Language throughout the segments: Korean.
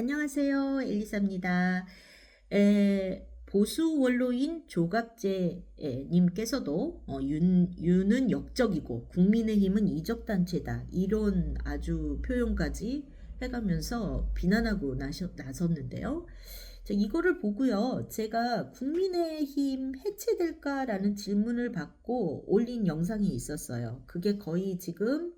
안녕하세요. 엘리사입니다. 에, 보수 원로인 조갑재 에, 님께서도 어, 윤, 윤은 역적이고 국민의힘은 이적단체다. 이런 아주 표현까지 해가면서 비난하고 나셔, 나섰는데요. 자, 이거를 보고요. 제가 국민의힘 해체될까라는 질문을 받고 올린 영상이 있었어요. 그게 거의 지금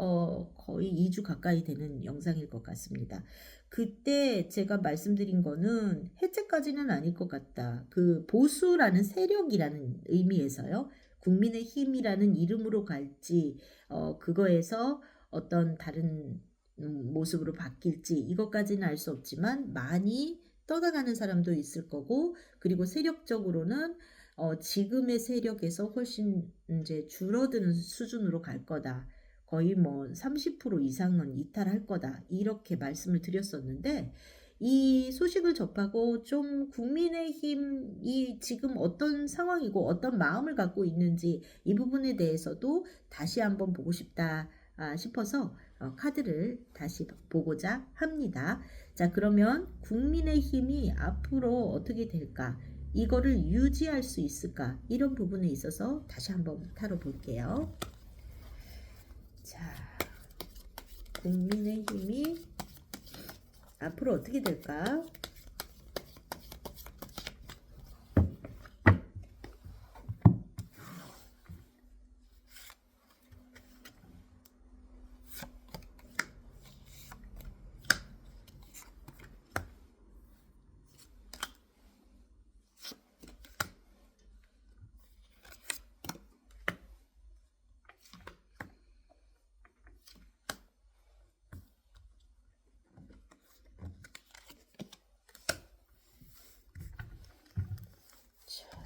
어, 거의 2주 가까이 되는 영상일 것 같습니다. 그때 제가 말씀드린 거는 해체까지는 아닐 것 같다. 그 보수라는 세력이라는 의미에서요. 국민의 힘이라는 이름으로 갈지, 어, 그거에서 어떤 다른 음, 모습으로 바뀔지 이것까지는 알 수 없지만 많이 떠나가는 사람도 있을 거고, 그리고 세력적으로는 어, 지금의 세력에서 훨씬 이제 줄어드는 수준으로 갈 거다. 거의 뭐 30% 이상은 이탈할 거다. 이렇게 말씀을 드렸었는데, 이 소식을 접하고 좀 국민의힘이 지금 어떤 상황이고 어떤 마음을 갖고 있는지 이 부분에 대해서도 다시 한번 보고 싶다 아, 싶어서 어, 카드를 다시 보고자 합니다. 자, 그러면 국민의힘이 앞으로 어떻게 될까? 이거를 유지할 수 있을까? 이런 부분에 있어서 다시 한번 타로 볼게요. 자, 국민의힘이 앞으로 어떻게 될까? 자,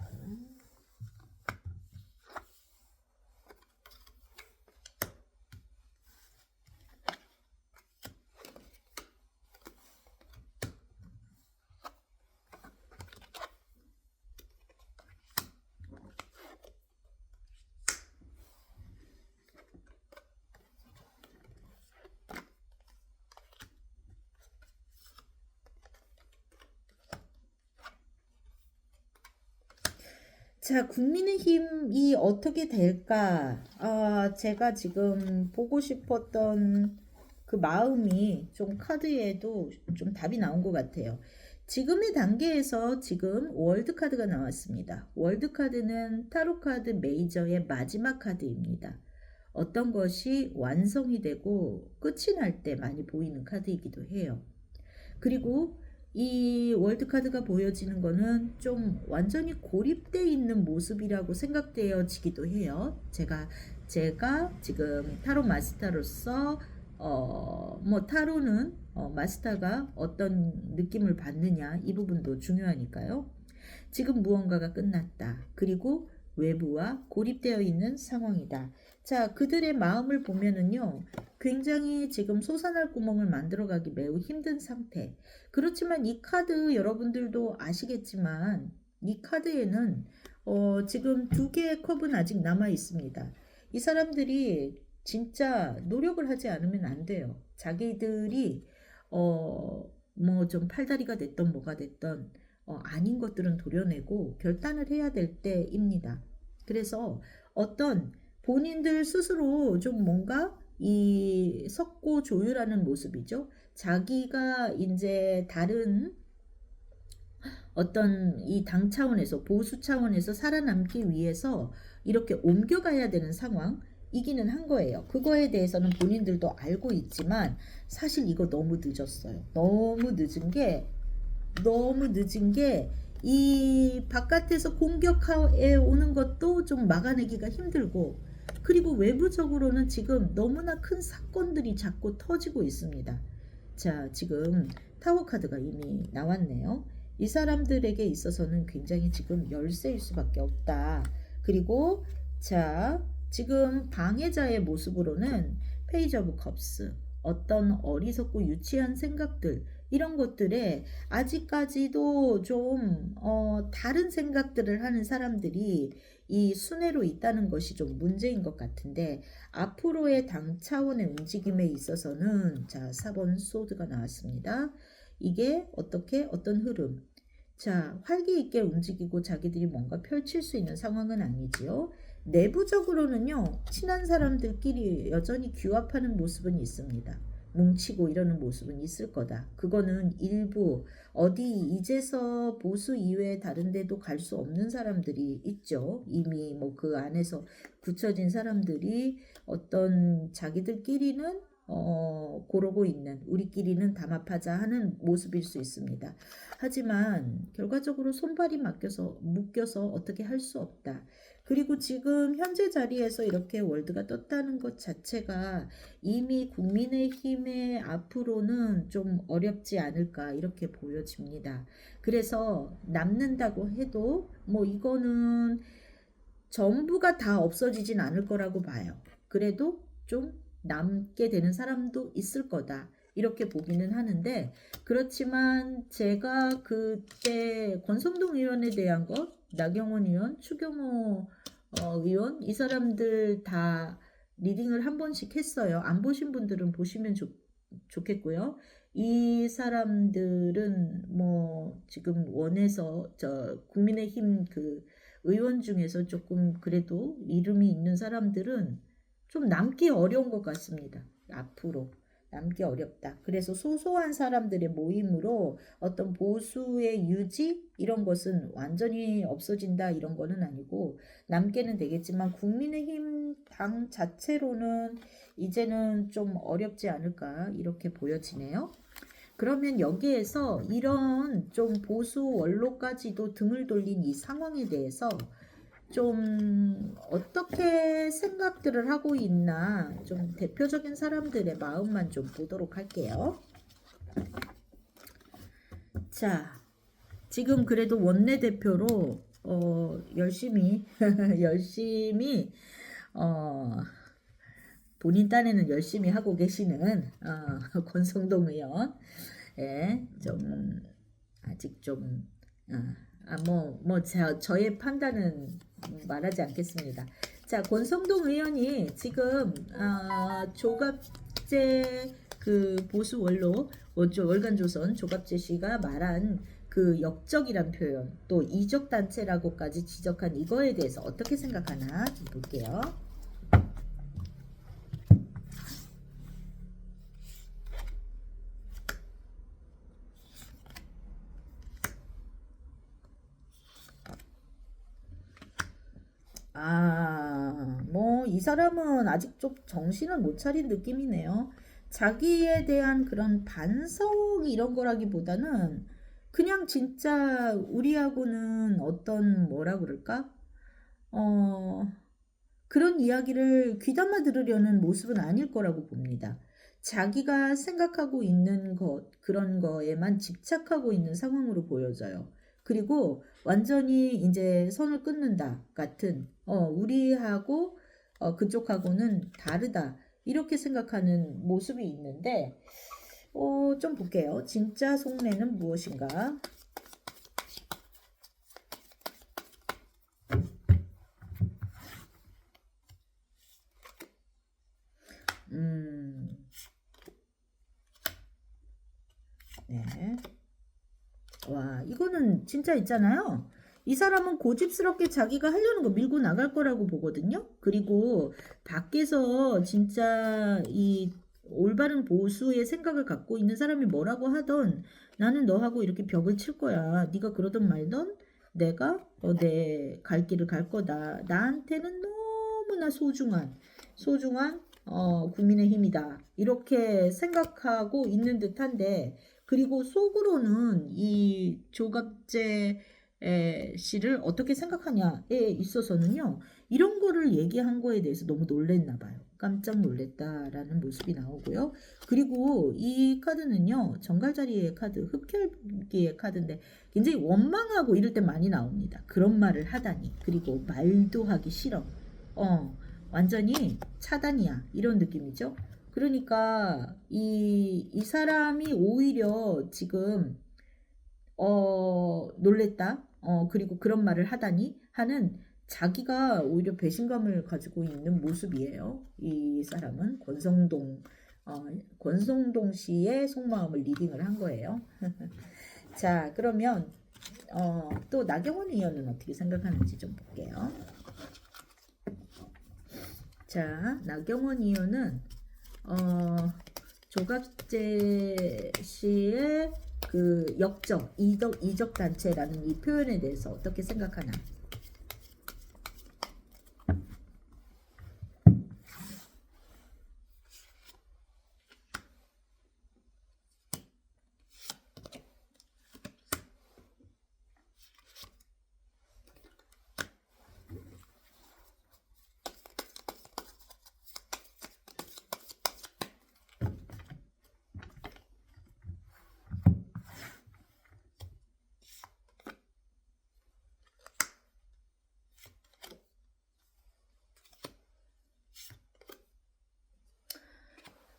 자, 국민의힘이 어떻게 될까? 아, 제가 지금 보고 싶었던 그 마음이 좀 카드에도 좀 답이 나온 것 같아요. 지금의 단계에서 지금 월드카드가 나왔습니다. 월드카드는 타로카드 메이저의 마지막 카드입니다. 어떤 것이 완성이 되고 끝이 날 때 많이 보이는 카드이기도 해요. 그리고 이 월드카드가 보여지는 거는 좀 완전히 고립되어 있는 모습이라고 생각되어지기도 해요. 제가 제가 지금 타로 마스터로서 어, 뭐 타로는 어, 마스터가 어떤 느낌을 받느냐 이 부분도 중요하니까요. 지금 무언가가 끝났다. 그리고 외부와 고립되어 있는 상황이다. 자, 그들의 마음을 보면은요, 굉장히 지금 솟아날 구멍을 만들어가기 매우 힘든 상태. 그렇지만 이 카드 여러분들도 아시겠지만, 이 카드에는 어, 지금 두 개의 컵은 아직 남아 있습니다. 이 사람들이 진짜 노력을 하지 않으면 안 돼요. 자기들이 어, 뭐 좀 팔다리가 됐던 뭐가 됐던 어, 아닌 것들은 도려내고 결단을 해야 될 때입니다. 그래서 어떤 본인들 스스로 좀 뭔가 이 섞고 조율하는 모습이죠. 자기가 이제 다른 어떤 이 당 차원에서 보수 차원에서 살아남기 위해서 이렇게 옮겨가야 되는 상황 이기는 한 거예요. 그거에 대해서는 본인들도 알고 있지만 사실 이거 너무 늦었어요. 너무 늦은 게 너무 늦은 게 이 바깥에서 공격해 오는 것도 좀 막아내기가 힘들고 그리고 외부적으로는 지금 너무나 큰 사건들이 자꾸 터지고 있습니다. 자, 지금 타워 카드가 이미 나왔네요. 이 사람들에게 있어서는 굉장히 지금 열세일 수밖에 없다. 그리고 자, 지금 방해자의 모습으로는 페이지 오브 컵스 어떤 어리석고 유치한 생각들 이런 것들에 아직까지도 좀 어, 다른 생각들을 하는 사람들이 이 순회로 있다는 것이 좀 문제인 것 같은데 앞으로의 당 차원의 움직임에 있어서는 자 4번 소드가 나왔습니다. 이게 어떻게 어떤 흐름. 자, 활기 있게 움직이고 자기들이 뭔가 펼칠 수 있는 상황은 아니지요. 내부적으로는요, 친한 사람들끼리 여전히 규합하는 모습은 있습니다. 뭉치고 이러는 모습은 있을 거다. 그거는 일부 어디 이제서 보수 이외에 다른 데도 갈 수 없는 사람들이 있죠. 이미 뭐 그 안에서 굳혀진 사람들이 어떤 자기들끼리는 어, 고르고 있는 우리끼리는 담합하자 하는 모습일 수 있습니다. 하지만 결과적으로 손발이 맡겨서 묶여서 어떻게 할 수 없다. 그리고 지금 현재 자리에서 이렇게 월드가 떴다는 것 자체가 이미 국민의힘의 앞으로는 좀 어렵지 않을까 이렇게 보여집니다. 그래서 남는다고 해도 뭐 이거는 전부가 다 없어지진 않을 거라고 봐요. 그래도 좀 남게 되는 사람도 있을 거다. 이렇게 보기는 하는데 그렇지만 제가 그때 권성동 의원에 대한 것, 나경원 의원, 추경호 어, 의원 이 사람들 다 리딩을 한 번씩 했어요. 안 보신 분들은 보시면 좋, 좋겠고요. 이 사람들은 뭐 지금 원에서 저 국민의힘 그 의원 중에서 조금 그래도 이름이 있는 사람들은 좀 남기 어려운 것 같습니다. 앞으로 남기 어렵다. 그래서 소소한 사람들의 모임으로 어떤 보수의 유지 이런 것은 완전히 없어진다 이런 거는 아니고 남게는 되겠지만 국민의힘 당 자체로는 이제는 좀 어렵지 않을까 이렇게 보여지네요. 그러면 여기에서 이런 좀 보수 원로까지도 등을 돌린 이 상황에 대해서 좀 어떻게 생각들을 하고 있나 좀 대표적인 사람들의 마음만 좀 보도록 할게요. 자, 지금 그래도 원내 대표로 어, 열심히 열심히 어, 본인 딴에는 열심히 하고 계시는 어, 권성동 의원, 예, 좀 아직 좀 어, 아, 뭐, 뭐, 저, 저의 판단은 말하지 않겠습니다. 자, 권성동 의원이 지금, 아, 조갑재 그 보수 원로, 월간조선 조갑재 씨가 말한 그 역적이란 표현, 또 이적 단체라고까지 지적한 이거에 대해서 어떻게 생각하나 좀 볼게요. 아, 뭐, 이 사람은 아직 좀 정신을 못 차린 느낌이네요. 자기에 대한 그런 반성 이런 거라기보다는 그냥 진짜 우리하고는 어떤 뭐라 그럴까? 어, 그런 이야기를 귀담아 들으려는 모습은 아닐 거라고 봅니다. 자기가 생각하고 있는 것, 그런 거에만 집착하고 있는 상황으로 보여져요. 그리고 완전히 이제 선을 끊는다 같은 어, 우리하고 어, 그쪽하고는 다르다 이렇게 생각하는 모습이 있는데 어, 좀 볼게요. 진짜 속내는 무엇인가? 음, 네. 와, 이거는 진짜 있잖아요. 이 사람은 고집스럽게 자기가 하려는 거 밀고 나갈 거라고 보거든요. 그리고 밖에서 진짜 이 올바른 보수의 생각을 갖고 있는 사람이 뭐라고 하던 나는 너하고 이렇게 벽을 칠 거야. 네가 그러던 말던 내가 어, 내갈 길을 갈 거다. 나한테는 너무나 소중한 소중한 어, 국민의 힘이다. 이렇게 생각하고 있는 듯한데 그리고 속으로는 이 에, 씨를 어떻게 생각하냐에 있어서는요, 이런 거를 얘기한 거에 대해서 너무 놀랬나 봐요. 깜짝 놀랬다라는 모습이 나오고요. 그리고 이 카드는요, 정갈자리의 카드, 흡혈기의 카드인데 굉장히 원망하고 이럴 때 많이 나옵니다. 그런 말을 하다니. 그리고 말도 하기 싫어. 어, 완전히 차단이야. 이런 느낌이죠. 그러니까 이, 이 사람이 오히려 지금 어, 놀랬다. 어, 그리고 그런 말을 하다니 하는 자기가 오히려 배신감을 가지고 있는 모습이에요. 이 사람은 권성동 어, 권성동 씨의 속마음을 리딩을 한 거예요. 자, 그러면 어, 또 나경원 의원은 어떻게 생각하는지 좀 볼게요. 자, 나경원 의원은 어, 조갑재 씨의 그 역적, 이적, 이적 단체라는 이 표현에 대해서 어떻게 생각하나?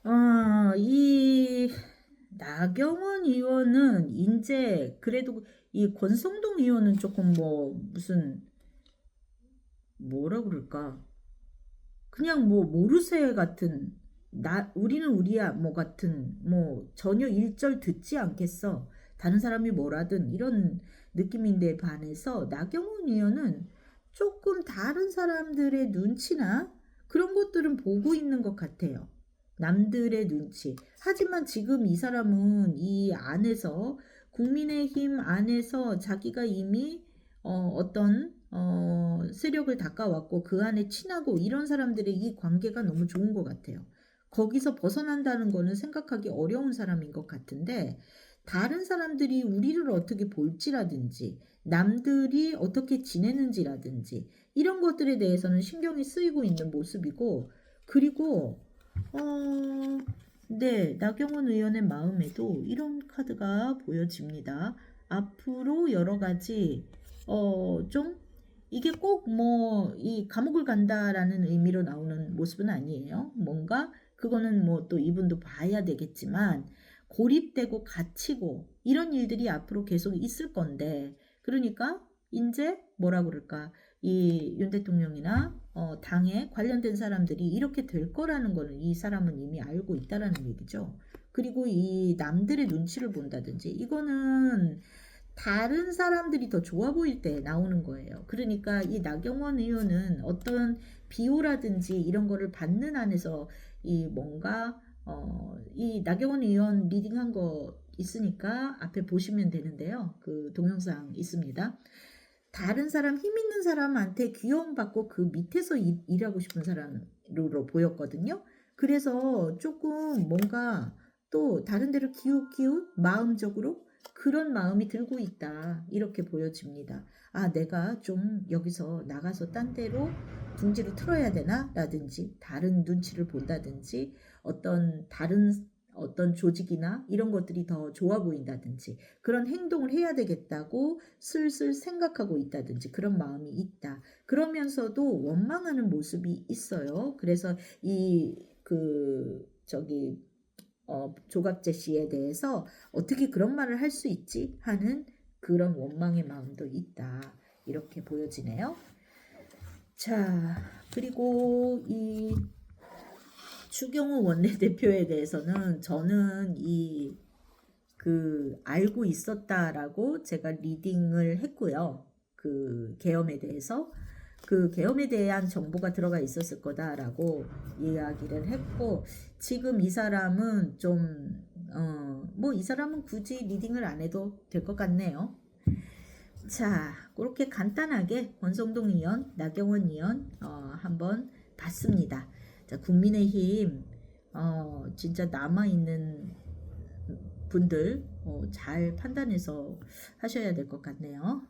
어, 이 나경원 의원은 이제 그래도 이 권성동 의원은 조금 뭐 무슨 뭐라 그럴까? 그냥 뭐 모르쇠 같은 나 우리는 우리야 뭐 같은 뭐 전혀 일절 듣지 않겠어. 다른 사람이 뭐라든 이런 느낌인데 반해서 나경원 의원은 조금 다른 사람들의 눈치나 그런 것들은 보고 있는 것 같아요. 남들의 눈치. 하지만 지금 이 사람은 이 안에서 국민의힘 안에서 자기가 이미 어, 어떤 어, 세력을 닦아왔고 그 안에 친하고 이런 사람들의 이 관계가 너무 좋은 것 같아요. 거기서 벗어난다는 거는 생각하기 어려운 사람인 것 같은데 다른 사람들이 우리를 어떻게 볼지라든지 남들이 어떻게 지내는지라든지 이런 것들에 대해서는 신경이 쓰이고 있는 모습이고 그리고 어, 네, 나경원 의원의 마음에도 이런 카드가 보여집니다. 앞으로 여러 가지, 어, 좀, 이게 꼭 뭐, 이 감옥을 간다라는 의미로 나오는 모습은 아니에요. 뭔가, 그거는 뭐 또 이분도 봐야 되겠지만, 고립되고 갇히고, 이런 일들이 앞으로 계속 있을 건데, 그러니까, 이제 뭐라 그럴까, 이 윤 대통령이나 어, 당에 관련된 사람들이 이렇게 될 거라는 거는 이 사람은 이미 알고 있다라는 얘기죠. 그리고 이 남들의 눈치를 본다든지 이거는 다른 사람들이 더 좋아 보일 때 나오는 거예요. 그러니까 이 나경원 의원은 어떤 비호라든지 이런 거를 받는 안에서 이 뭔가 어, 이 나경원 의원 리딩한 거 있으니까 앞에 보시면 되는데요. 그 동영상 있습니다. 다른 사람 힘 있는 사람한테 귀여움 받고 그 밑에서 일, 일하고 싶은 사람으로 보였거든요. 그래서 조금 뭔가 또 다른 데로 기웃기웃 마음적으로 그런 마음이 들고 있다. 이렇게 보여집니다. 아, 내가 좀 여기서 나가서 딴 데로 둥지를 틀어야 되나? 라든지 다른 눈치를 본다든지 어떤 다른 어떤 조직이나 이런 것들이 더 좋아 보인다든지 그런 행동을 해야 되겠다고 슬슬 생각하고 있다든지 그런 마음이 있다. 그러면서도 원망하는 모습이 있어요. 그래서 이 그 저기 어, 조갑재 씨에 대해서 어떻게 그런 말을 할 수 있지 하는 그런 원망의 마음도 있다. 이렇게 보여지네요. 자, 그리고 이 추경호 원내대표에 대해서는 저는 이 그 알고 있었다라고 제가 리딩을 했고요. 그 계엄에 대해서 그 계엄에 대한 정보가 들어가 있었을 거다라고 이야기를 했고 지금 이 사람은 좀 어 뭐 이 사람은 굳이 리딩을 안 해도 될 것 같네요. 자, 그렇게 간단하게 권성동 의원, 나경원 의원 어, 한번 봤습니다. 자, 국민의힘 어, 진짜 남아 있는 분들 어, 잘 판단해서 하셔야 될 것 같네요.